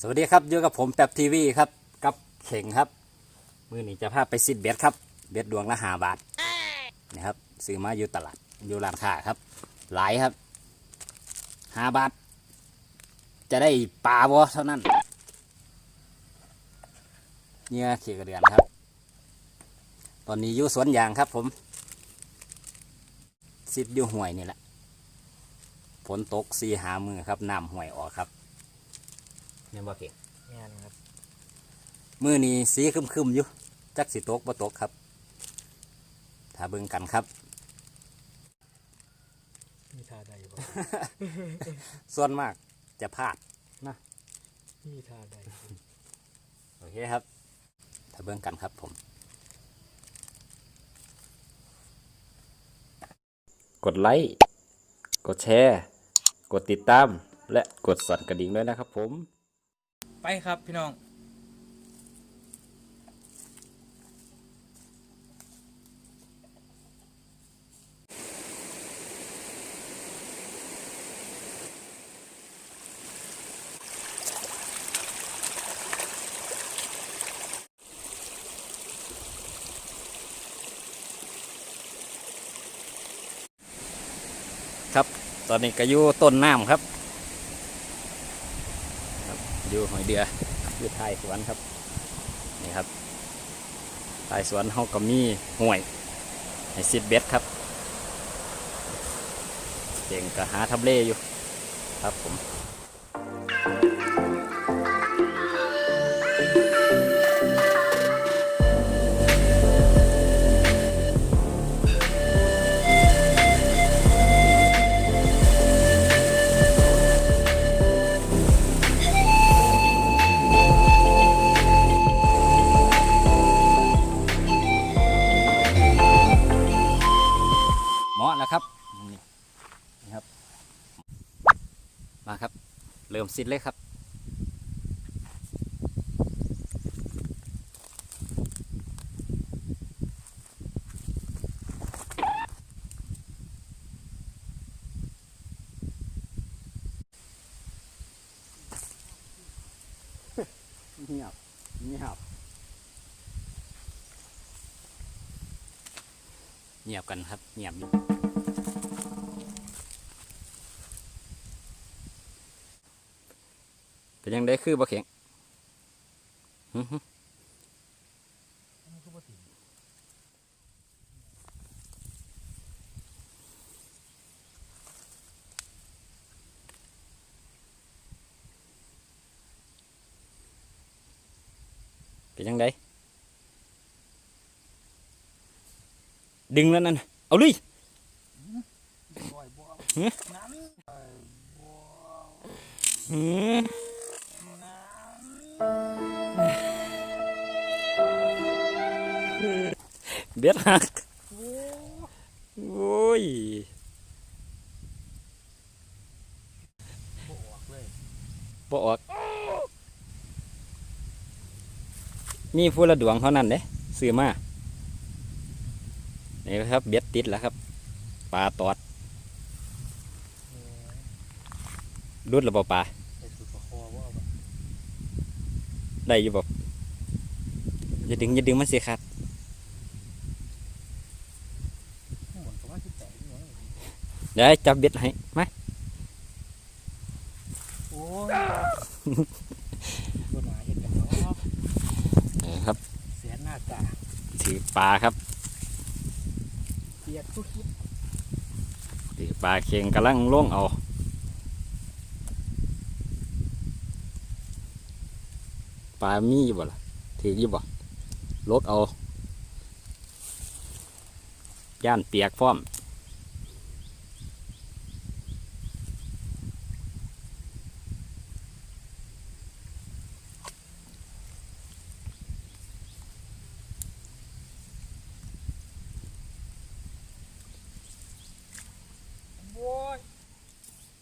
สวัสดีครับอยู่กับผมแป๊บทีวีครับ กับเข่งครับ มือนี้จะพาไปซิดเบ็ดครับ เบ็ดดวงละหาบาทนะครับซื้อมาอยู่ตลาดอยู่ร้านค้าครับ หลายครับห้าบาท จะได้ปลาบ่เท่านั้นเนี่ยเขียกระเดือนครับ ตอนนี้อยู่สวนยางครับผมซิดอยู่ห่วยนี่แหละฝนตกสีหามือครับน้ำห่วยออกครับ เนี่ยบ่เก่งงานครับมือนี้สีครึมๆอยู่จักสิตกบ่ตกครับถ้าเบิ่งกันครับมีทาใดบ่ ส่วนมากจะพลาดมีทาใดโอเคครับ ถ้าเบิ่งกันครับผม กดไลค์กดแชร์ กดติดตาม และกดสั่นกระดิ่งด้วยนะครับผม ไปครับพี่น้อง ครับ ตอนนี้ก็อยู่ต้นน้ำครับ อยู่หอยเดืออยู่ท้ายสวนครับนี่ครับท้ายสวนเขาก็มีห่วยให้ซิดเบ็ดครับเก่งก็หาทำเลอยู่ครับผม มาครับ เริ่มซิดเลยครับเงียบเงียบเงียบกันครับเงียบอยู่ เป็นยังได้คือบ่เข็งหึหึเป็นยังไงดึงแล้วนั่นน่ะเอาเลยหืม เบ็ดหัก โอ้ยบ่ออก มีผู้ละดวงเท่านั้นเด้ซื้อมา นี่ครับเบ็ดติดแล้วครับ ปลาตอดรุดระบบปลา ไอ้สุดประคอว่าบ่ ได้อยู่บอกอย่าดึงอย่าดึงมันเสียขาดหมุนประมาณที่แตกนี่วะเดี๋ยวให้จับเบ็ดให้มาโอ้ยบนหาเห็ดกันเนาะนี่ครับเสียหน้าตาถือปลาครับเปียกทุกคิดถือปลาเค็งกำลังล่วงเอา ปลามีอยู่บ่ล่ะถืออยู่บ่ลกเอาย่านเปียกพร้อมโอ้ย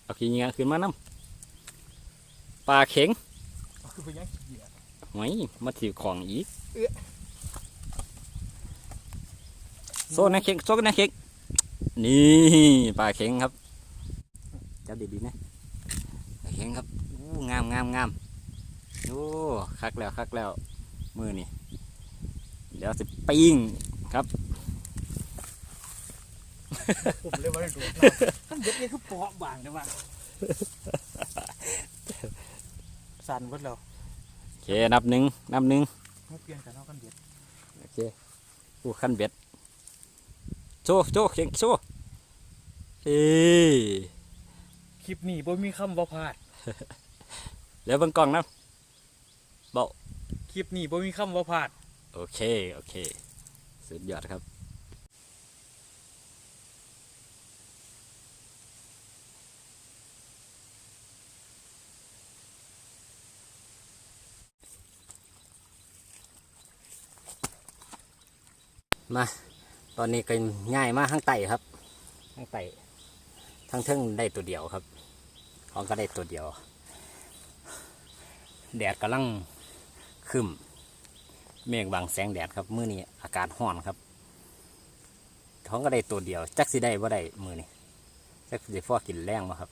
เอาขี้เหงี้ยขึ้นมาน้ำปลาเข็ง เอาคือไปยังขี้เกียจหวยมาถือของอีกเอื้อโซ่นะเข็งโซ่นะเข็งนี่ปลาเข็งครับจับดีๆนะปลาเข็งครับอู้งามงามงามโอ้คักแล้วคักแล้วมือนี่เดี๋ยวสิปิ้งครับผมเลยว่าได้ดูดน้ำขั้นเบ็ดนี่คือเปาะบางแต่ว่าสั่นหมดแล้วโอ เคนับหนึ่งนับหนึ่งมาเปลี่ยนกันเอาขั้นเบ็ดโอเคผู้ขั้นเบ็ดโชว์โชว์เข่งโชว์เฮ้ยคลิปนี้บ่มีคำว่าพลาดเดี๋ยวเบิ่งกล้องนะคลิปนี้บ่มีคำว่าพลาดโอเคโอเคสุดยอดครับ มาตอนนี้ก็ง่ายมากข้างไต่ครับข้างไต่ทั้งเทิงได้ตัวเดียวครับของก็ได้ตัวเดียว แดดกำลังขึ้นเมฆบังแสงแดดครับมื้อนี้อากาศร้อนครับท้องก็ได้ตัวเดียว จักสิได้ว่าได้มื้อนี้จักสิพอกินแรงมาครับ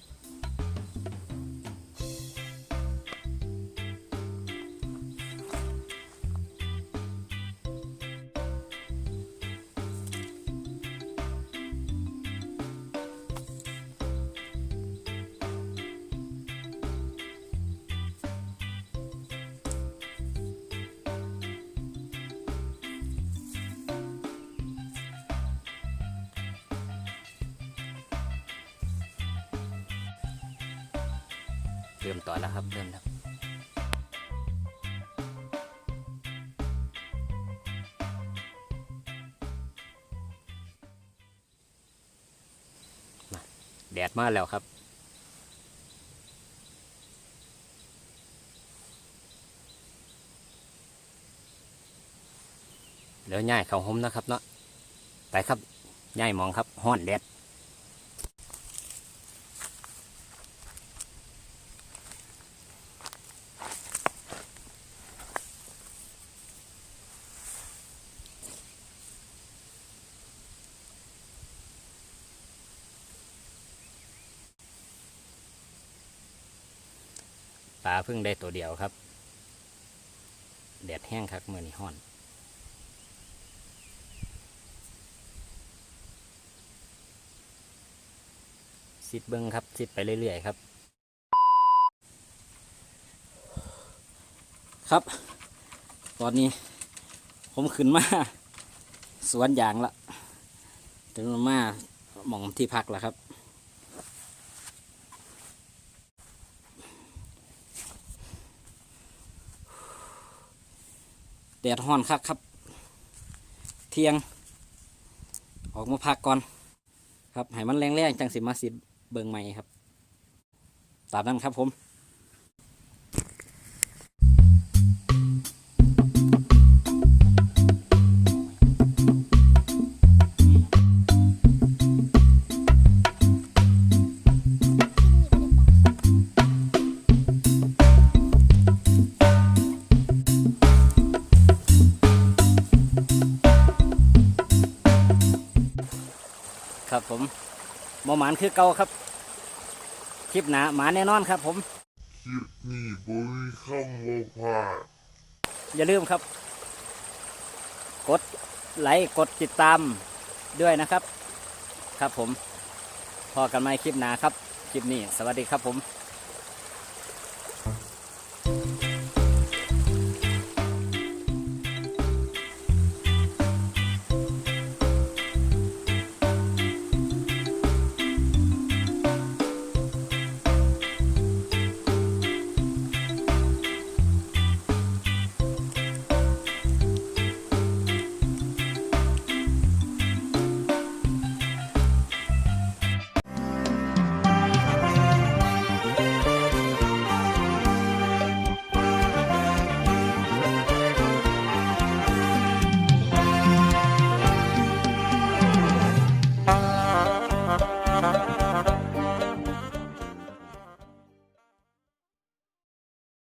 เริ่มต่อแล้วครับเริ่มแล้วแดดมาแล้วครับเดี๋ยวย่ายเขาห่มนะครับเนาะไปครับย่ายมองครับห้อนแดด ปลาเพิ่งได้ตัวเดียวครับ แดดแห้งครับเมื่อนี่ห้อน สิดเบิ้งครับ สิดไปเรื่อยๆครับ ครับ ตอนนี้ผมขึ้นมา สวนยางละถึงมาหมองที่พักแล้วครับ ดดห้อนคักครับ เที่ยง ออกมาพักก่อน ครับให้มันแรงๆจังสิมาสิเบิงใหม่ครับ ตามนั้นครับผม ครับ ผมหมอหมานคือเก่าครับ คลิปหนาหมาแน่นอนครับ ผมคลิปนี้บ่มีคำว่าพลาดอย่าลืมครับ กดไลค์กดติดตามด้วยนะครับ ครับผมพอกันใหม่คลิปหนาครับ คลิปนี้ สวัสดีครับผม